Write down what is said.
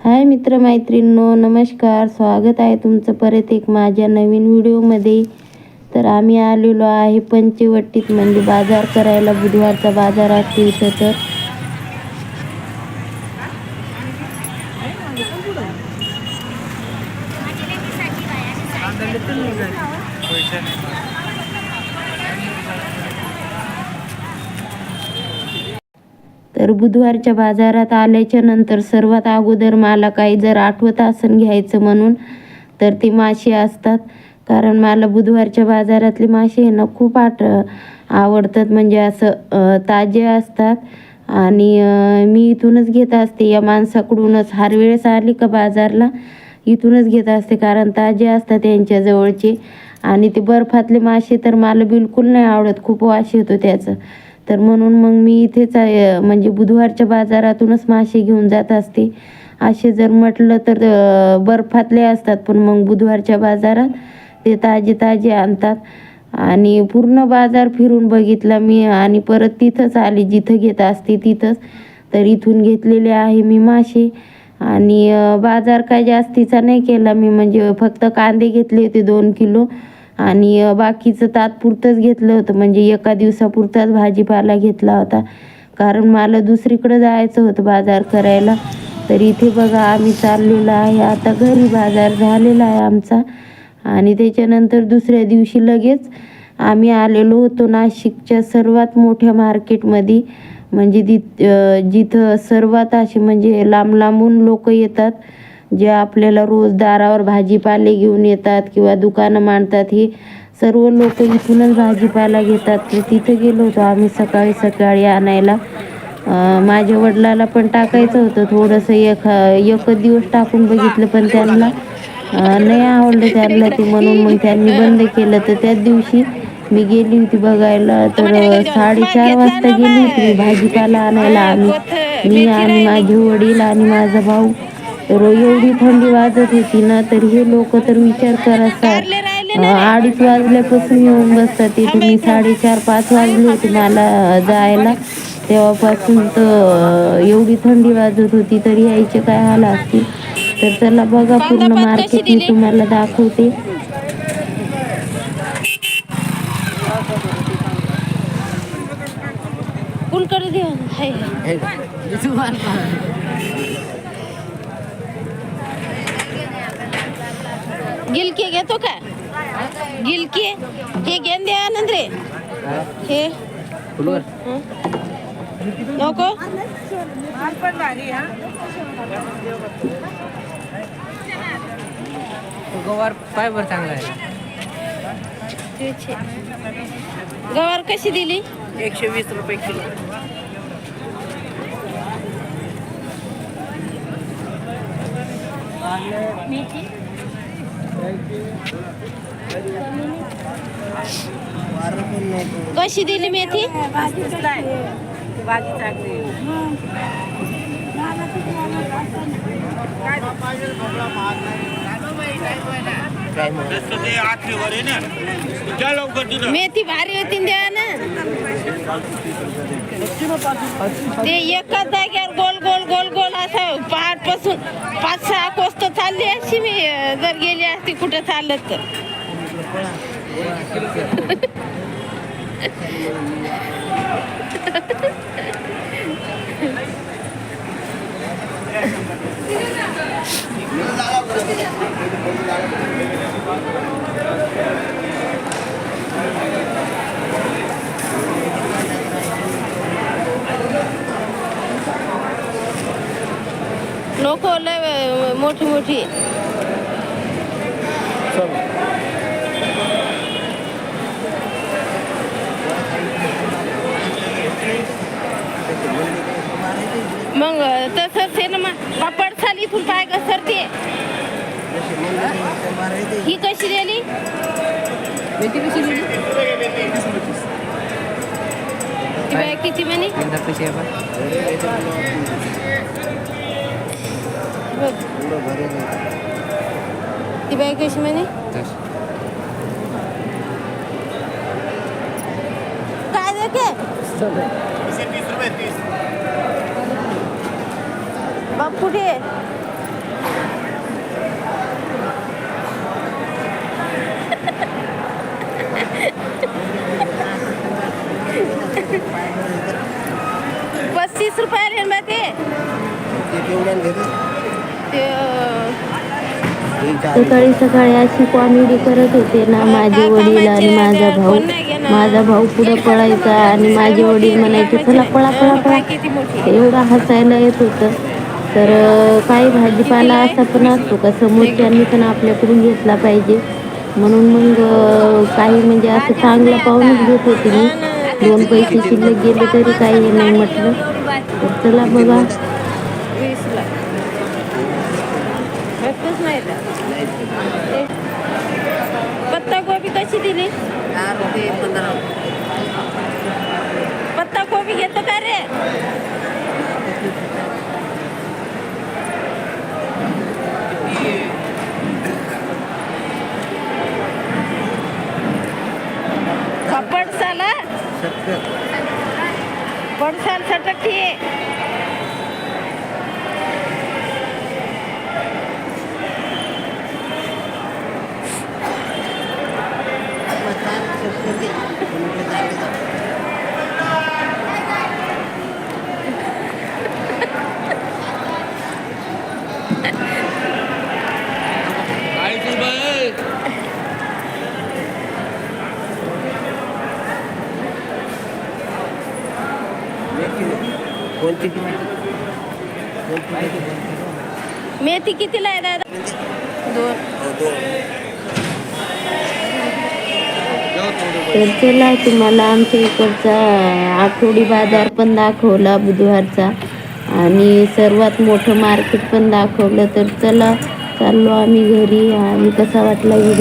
हाय मित्रमैत्रिणींनो नमस्कार. स्वागत आहे तुमचं परत एक माझ्या नवीन व्हिडिओमध्ये. तर आम्ही आलेलो आहे पंचवटीत म्हणजे बाजार करायला. बुधवारचा बाजार असतो इथं तर. तर बुधवारच्या बाजारात आल्याच्यानंतर सर्वात अगोदर मला काही जर आठवत आसन घ्यायचं म्हणून तर ते मासे असतात. कारण मला बुधवारच्या बाजारातले मासे आहे ना खूप आठ आवडतात. म्हणजे असं ताजे असतात. आणि मी इथूनच घेत असते. या माणसाकडूनच हर वेळेस आली का बाजारला इथूनच घेत असते. कारण ताजे असतात यांच्याजवळचे आणि ते बर्फातले मासे तर मला बिलकुल नाही आवडत. खूप वास येतो त्याचं. तर म्हणून मग मी इथेच म्हणजे बुधवारच्या बाजारातूनच मासे घेऊन जात असते. असे जर म्हटलं तर बर्फातले असतात पण मग बुधवारच्या बाजारात ते ताजे ताजे आणतात. आणि पूर्ण बाजार फिरून बघितला मी आणि परत तिथंच आली जिथं घेत असते तिथंच. तर इथून घेतलेले आहे मी मासे. आणि बाजार काय जास्तीचा नाही केला मी म्हणजे फक्त कांदे घेतले होते दोन किलो. आणि बाकीचं तात्पुरतंच घेतलं होतं. म्हणजे एका दिवसापुरताच भाजीपाला घेतला होता. कारण मला दुसरीकडं जायचं होतं बाजार करायला. तर इथे बघा आम्ही चाललेलो आहे. आता घरी बाजार झालेला आहे आमचा. आणि त्याच्यानंतर दुसऱ्या दिवशी लगेच आम्ही आलेलो होतो नाशिकच्या सर्वात मोठ्या मार्केटमध्ये. म्हणजे तिथ जिथं सर्वात असे म्हणजे लांब लांबून लोक येतात. जे आपल्याला रोज दारावर भाजीपाले घेऊन येतात किंवा दुकानं मांडतात हे सर्व लोक इथूनच भाजीपाला घेतात. ते तिथे गेलो होतो आम्ही सकाळी सकाळी आणायला. माझ्या वडिलाला पण टाकायचं होतं थोडंसं एक एकच दिवस टाकून बघितलं पण त्यांना नाही आवडलं त्यांना ते म्हणून मग त्यांनी बंद केलं. तर त्याच दिवशी मी गेली होती बघायला. तर साडेचार वाजता गेली होती भाजीपाला आणायला. आम्ही मी आणि माझे वडील आणि माझा भाऊ एवढी थंडी वाजत होती ना तर हे लोक तर विचार करा अडीच वाजल्यापासून येऊन बसतात ते तुम्ही साडेचार पाच वाजले होते मला जायला तेव्हापासून तर एवढी थंडी वाजत होती तरी यायचे काय हाल असतील तर चला बघा पूर्ण मार्केट मी तुम्हाला दाखवते देऊ हाय गिलकी घेतो का गिलकी हे गेंदे आनंद रे हे हं? नको गवार फायबर चांगला आहे तेच आहे. गवार कशी दिली एकशे वीस रुपये किलो कशी दिली मेथी? मेथी भारी होती द्या ना ते एकाच जाग्यावर गोल गोल गोल गोल असं पहाटपासून कोस्त चालली अशी मी अं, जर गेली असती कुठं चालत तर मोठी मोठी. मग तसंच आहे ना मग. पापड साल इथून पाय घसरते. ही कशी दिली कशी दिली किती म्हणे? बघ. ती बॅग कशी म्हणे? काय देते बाप कुठे? पस्तीस रुपयाला ते. तेवढ्या घेत सकाळी सकाळी अशी कॉमेडी करत होते ना माझे वडील आणि माझा भाऊ. माझा भाऊ पुढे पळायचा आणि माझे वडील म्हणायचे चला पळा पळा पळा. एवढं हसायला येत होतं. तर काही भाजीपाला असा पण असतो का? समोरच्यांनी पण आपल्याकडून घेतला पाहिजे. म्हणून मग काही म्हणजे असं चांगलं पाहूनच घेत होते मी. दोन पैसे शिल्लक गेले तरी काही हे नाही म्हटलं. तर चला बघा. भेटतच नाही? ते- पत्ता गोबी कशी दिली? दहा रुपये पंधरा. पत्ता गोबी घेतो का रे? पडसाला सत्तर. पडसाल सटकी मेथी कितीला आहे दादा? दोन. दोन. तर चला तुम्हाला आमच्या इकडचा आठवडी बाजार पण दाखवला बुधवारचा. आणि सर्वात मोठं मार्केट पण दाखवलं. तर चला चाललो आम्ही घरी. आणि कसा वाटला व्हिडिओ?